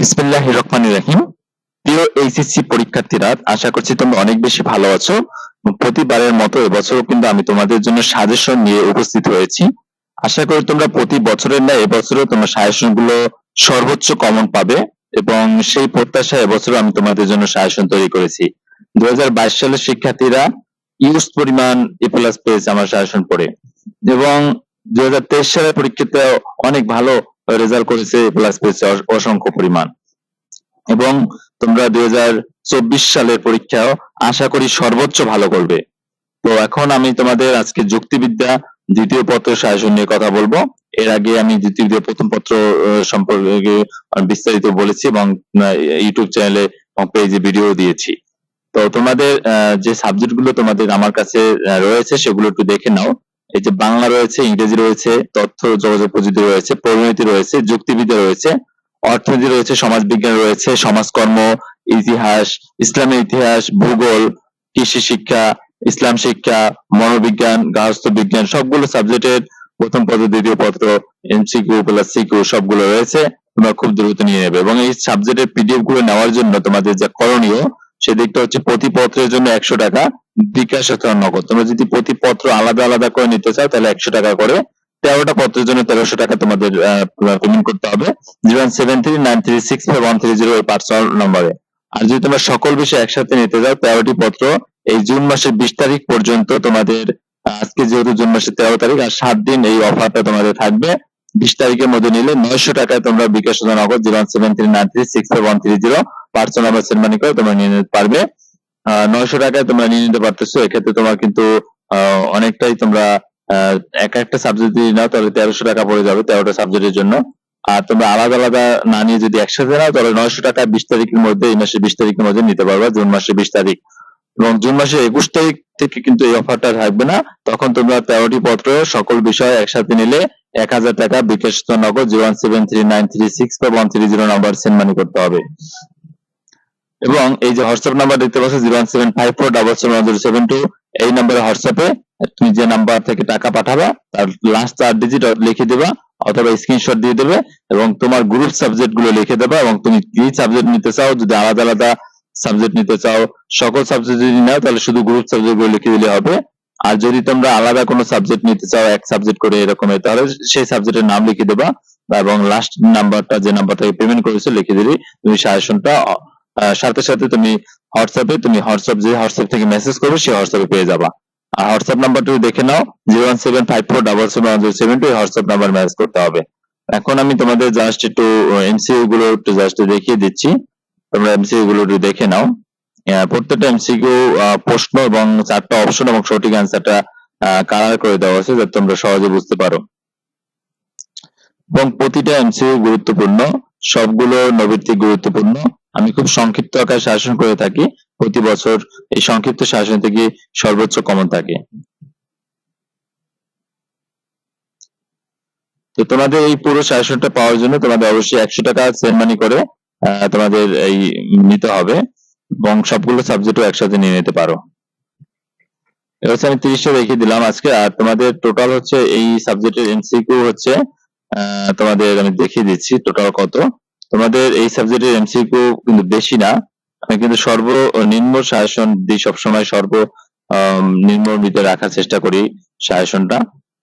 বিসমিল্লাহ রহমান রাহিম। প্রিয় এইচএসসি পরীক্ষার্থীরা, আশা করছি তোমরা অনেক বেশি ভালো আছো। প্রতিবারের মতো এবছরও কিন্তু আমি তোমাদের জন্য সাজেশন নিয়ে উপস্থিত হয়েছি। আশা করি তোমরা প্রতি বছরের না এবছরও সাজেশনগুলো সর্বোচ্চ কমন পাবে এবং সেই প্রত্যাশা এবছর আমি তোমাদের জন্য সাজেশন তৈরি করেছি। দু হাজার বাইশ সালের শিক্ষার্থীরা ইউজ পরিমাণ এ প্লাস পেয়েছে আমার সাজেশন পড়ে। এবং দু হাজার তেইশ সালের পরীক্ষাতে অনেক ভালো রেজাল্ট করেছে এ প্লাস পেয়েছে অসংখ্য পরিমাণ। এবং তোমরা দুই সালের পরীক্ষাও আশা করি সর্বোচ্চ ভালো করবে। তো এখন আমি তোমাদের আজকে যুক্তিবিদ্যা দ্বিতীয় পত্র সাজেশন নিয়ে কথা বলব। এর আগে আমি দ্বিতীয় প্রথম পত্র সম্পর্কে বিস্তারিত বলেছি এবং ইউটিউব চ্যানেলে পেজে ভিডিও দিয়েছি। তো তোমাদের যে সাবজেক্টগুলো তোমাদের আমার কাছে রয়েছে সেগুলো একটু দেখে নাও। এই যে বাংলা রয়েছে, ইংরেজি রয়েছে, তথ্য, যোগাযোগ প্রযুক্তি রয়েছে, পরিণতি রয়েছে, যুক্তিবিদ্যা রয়েছে, অর্থনীতি রয়েছে, সমাজবিজ্ঞান রয়েছে, সমাজকর্ম, ইতিহাস, ইসলামের ইতিহাস, ভূগোল, কৃষি শিক্ষা, ইসলাম শিক্ষা, মনোবিজ্ঞান, গার্হস্থ্য বিজ্ঞান, সবগুলো সাবজেক্টের প্রথম পত্র দ্বিতীয় পত্র এমসিকিউ প্লাস সিকিউ সবগুলো রয়েছে, তোমরা খুব দ্রুত নিয়ে নেবে। এবং এই সাবজেক্টের পিডিএফগুলো নেওয়ার জন্য তোমাদের যা করণীয়, সেদিকটা হচ্ছে প্রতি পত্রের জন্য একশো টাকা বিকাশ অথবা নগদ। তোমরা যদি প্রতি পত্র আলাদা আলাদা করে নিতে চাও, তাহলে একশো টাকা করে তেরোটা পত্রের জন্য তেরোশো টাকা তোমাদের পেমেন্ট করতে হবে। Zero seven three, nine three six five one three zero personal নম্বরে। আর যদি তোমরা সকল বিষয় একসাথে নিতে যাও তেরোটি পত্র এই জুন মাসের বিশ তারিখ পর্যন্ত তোমাদের আজকে যেহেতু জুন মাসের তেরো তারিখ, আর সাত দিন এই অফারটা তোমাদের থাকবে। বিশ তারিখের মধ্যে নিলে নয়শো টাকায় তোমরা bKash Nagad zero seven three, nine three six five one three zero, personal number send money করে তোমরা নিয়ে নিতে পারবে। নয়শো টাকায় তোমরা নিয়ে নিতে পারতেছো। এক্ষেত্রে তোমার কিন্তু অনেকটাই তোমরা এক একটা সাবজেক্ট যদি নাও, তাহলে তেরোশো টাকা পড়ে যাবে তেরোটা সাবজেক্টের জন্য। আর তোমরা আলাদা আলাদা না নিয়ে যদি একসাথে নাও, তাহলে নয়শো টাকা বিশ তারিখের মধ্যে, এই মাসের বিশ তারিখের মধ্যে নিতে পারবা, জুন মাসের বিশ তারিখ। এবং জুন মাসের একুশ তারিখ থেকে কিন্তু এই অফারটা থাকবে না। তখন তোমরা তেরোটি পত্র, সকল বিষয় একসাথে নিলে এক হাজার টাকা bKash Nagad zero one seven three nine three six five one three zero number send money করতে হবে। এবং এই যে হোয়াটসঅ্যাপ নাম্বার দেখতে পাচ্ছ zero seven five four double seven zero seven two এই নাম্বারে হোয়াটসঅ্যাপে তুমি যে নাম্বার থেকে টাকা পাঠাবা, তার লাস্ট চার ডিজিট লিখে দেবা, অথবা স্ক্রিনশট দিয়ে দেবে এবং তোমার গ্রুপ সাবজেক্টগুলো লিখে দেবা এবং তুমি কি সাবজেক্ট নিতে চাও, যদি আলাদা আলাদা সাবজেক্ট নিতে চাও, সকল সাবজেক্ট যদি নাও, তাহলে শুধু গ্রুপ সাবজেক্টগুলো লিখে দিলে হবে। আর যদি তোমরা আলাদা কোনো সাবজেক্ট নিতে চাও, এক সাবজেক্ট করে এরকম, তাহলে সেই সাবজেক্টের নাম লিখে দেবা। এবং লাস্ট নাম্বারটা যে নাম্বারটাকে পেমেন্ট করেছ, লিখে দিলে তুমি সাজেশনটা সাথে সাথে তুমি হোয়াটসঅ্যাপে, তুমি হোয়াটসঅ্যাপ যে হোয়াটসঅ্যাপ থেকে মেসেজ করবে সেই হোয়াটসঅ্যাপে পেয়ে যাবা। আর হোয়াটসঅ্যাপ নাম্বারটা দেখে নাও zero one seven five four double seven one seven two WhatsApp number message করতে হবে। এখন আমি তোমাদের জাস্ট একটু এমসিইউ গুলো একটু জাস্ট দেখিয়ে দিচ্ছি। তোমরা এমসিইউ গুলো একটু দেখে নাও। প্রত্যেকটা এমসিকিউ প্রশ্ন এবং চারটা অপশন এবং সঠিক অ্যান্সারটা কালার করে দেওয়া আছে যাতে তোমরা সহজে বুঝতে পারো। এবং প্রতিটা এমসিকিউ গুরুত্বপূর্ণ সবগুলো নৈবিত্তিক গুরুত্বপূর্ণ। আমি খুব সংক্ষিপ্ত আকারে শাসন করে থাকি। প্রতি বছর এই সংক্ষিপ্ত শাসন থেকে সর্বোচ্চ কমন থাকে। তো তোমাদের এই পুরো শাসনটা পাওয়ার জন্য তোমাদের অবশ্যই একশো টাকা সেন্ড করে তোমাদের এই নিতে হবে এবং সবগুলো সাবজেক্টও একসাথে নিয়ে নিতে পারো। এবার হচ্ছে আমি তিরিশটা রেখে দিলাম আজকে, আর তোমাদের টোটাল হচ্ছে এই সাবজেক্টের এমসিকিউ হচ্ছে তোমাদের আমি দেখিয়ে দিচ্ছি টোটাল কত। তোমাদের এই সাবজেক্টের এমসিকিউ কিন্তু বেশি না। আমি কিন্তু সর্বনিম্ন সাজেশন দিই সবসময় সর্ব আম, নিম্নর ভিতরে রাখার চেষ্টা করি সাজেশনটা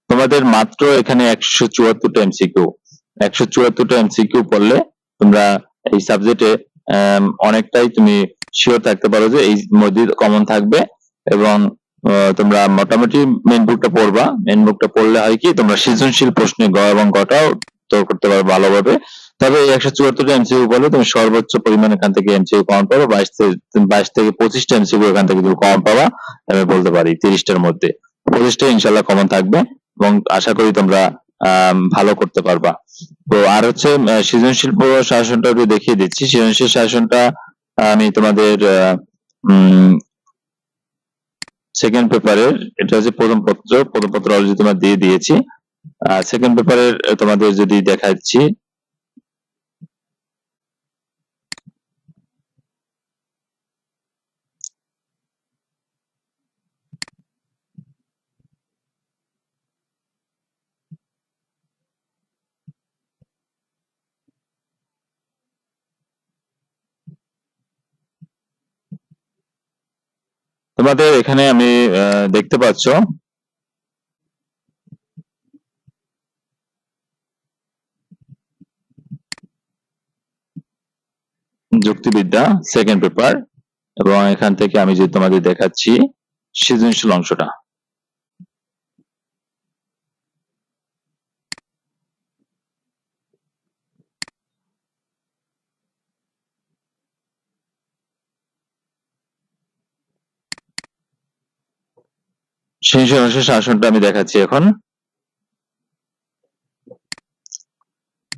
তোমাদের মাত্র এখানে একশো চুয়াত্তরটা এমসিকিউ একশো চুয়াত্তরটা এমসিকিউ পড়লে তোমরা এই সাবজেক্টে অনেকটাই তুমি শিওর থাকতে পারো যে এই মধ্যে কমন থাকবে এবং তোমরা মোটামুটি মেন বুকটা পড়বা। মেন বুকটা পড়লে হয় কি তোমরা সৃজনশীল প্রশ্নে গ এবং গটাও উত্তর করতে পারবে ভালোভাবে। তবে এই একশো চুয়াত্তরটা এমসিকিউ বলে তুমি সর্বোচ্চ পরিমাণ এখান থেকে এমসিকিউ কমন পাবো, বাইশ থেকে বাইশ থেকে পঁচিশটা এমসিকিউ এখান থেকে তুমি কমন পাবা, আমি বলতে পারি তিরিশটার মধ্যে। পঁচিশটা ইনশাল্লাহ কমন থাকবে এবং আশা করি তোমরা ভালো করতে পারবা। তো আর হচ্ছে সৃজনশীল শাসনটা একটু দেখিয়ে দিচ্ছি। সৃজনশীল শাসনটা, আমি তোমাদের সেকেন্ড পেপারের এটা হচ্ছে প্রথম পত্র প্রথম পত্র অলরেডি তোমার দিয়ে দিয়েছি। সেকেন্ড পেপারের তোমাদের যদি দেখাচ্ছি তোমাদের এখানে আমি দেখতে পাচ্ছ। যুক্তিবিদ্যা সেকেন্ড পেপার এবং এখান থেকে আমি যে তোমাদের দেখাচ্ছি, সৃজনশীল অংশটা। সৃজনশীল অংশের শাসনটা আমি দেখাচ্ছি এখন।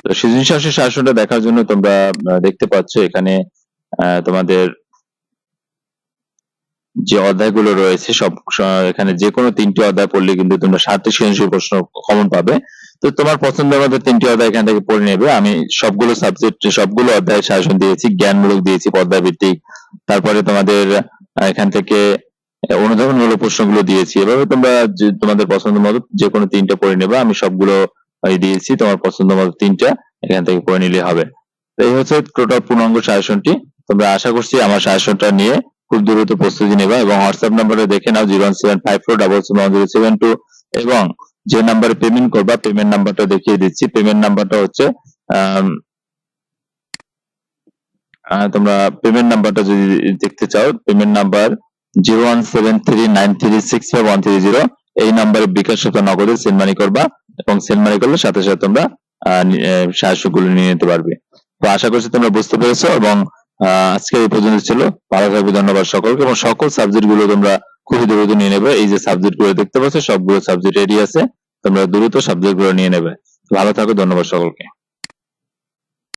তো সৃজনশীল দেখার জন্য তোমরা দেখতে পাচ্ছ এখানে তোমাদের যে অধ্যায়গুলো রয়েছে, সব এখানে যে কোনো তিনটি অধ্যায় পড়লে কিন্তু তোমরা সাতটি সৃজনশীল প্রশ্ন কমন পাবে। তো তোমার পছন্দের মতো তিনটি অধ্যায় এখান থেকে পড়ে নেবে। আমি সবগুলো সাবজেক্ট সবগুলো অধ্যায় শাসন দিয়েছি, জ্ঞানমূলক দিয়েছি পদ্মা ভিত্তিক তারপরে তোমাদের এখান থেকে অনুধাবনমূলক প্রশ্নগুলো দিয়েছি, এভাবে তোমরা তোমাদের পছন্দ মতো যে কোনো তিনটা পড়ে নেবে, আমি সবগুলো দিয়েছি, তোমার পছন্দ মতো তিনটা এখান থেকে পড়ে নিলে হবে। এই হচ্ছে টোটাল পূর্ণাঙ্গ শাসনটি তোমরা আশা করছি আমার শাসনটা নিয়ে খুব দ্রুত প্রস্তুতি নেবা এবং হোয়াটসঅ্যাপ নাম্বারে দেখে নাও zero seven five four double seven zero seven two এবং যে নাম্বারে পেমেন্ট করবা পেমেন্ট নাম্বারটা দেখিয়ে দিচ্ছি। পেমেন্ট নাম্বারটা হচ্ছে তোমরা পেমেন্ট নাম্বারটা যদি দেখতে চাও payment number zero one seven three nine three six five one three zero এই নাম্বারে বিকাশ সাথে নগদে সেন্ড মানি করবা এবং সেন্ড মানি করলে সাথে সাথে তোমরা সাহায্যগুলো নিয়ে নিতে পারবে। তো আশা করছি তোমরা বুঝতে পেরেছ এবং আজকে এই পর্যন্ত ছিল। ভালো থাকবে, ধন্যবাদ সকলকে এবং সকল সাবজেক্টগুলো তোমরা খুবই দ্রুত নিয়ে নেবে। এই যে সাবজেক্টগুলো দেখতে পাচ্ছ, সবগুলো সাবজেক্ট রেডি আছে। তোমরা দ্রুত সাবজেক্টগুলো নিয়ে নেবে। ভালো থাকো, ধন্যবাদ সকলকে।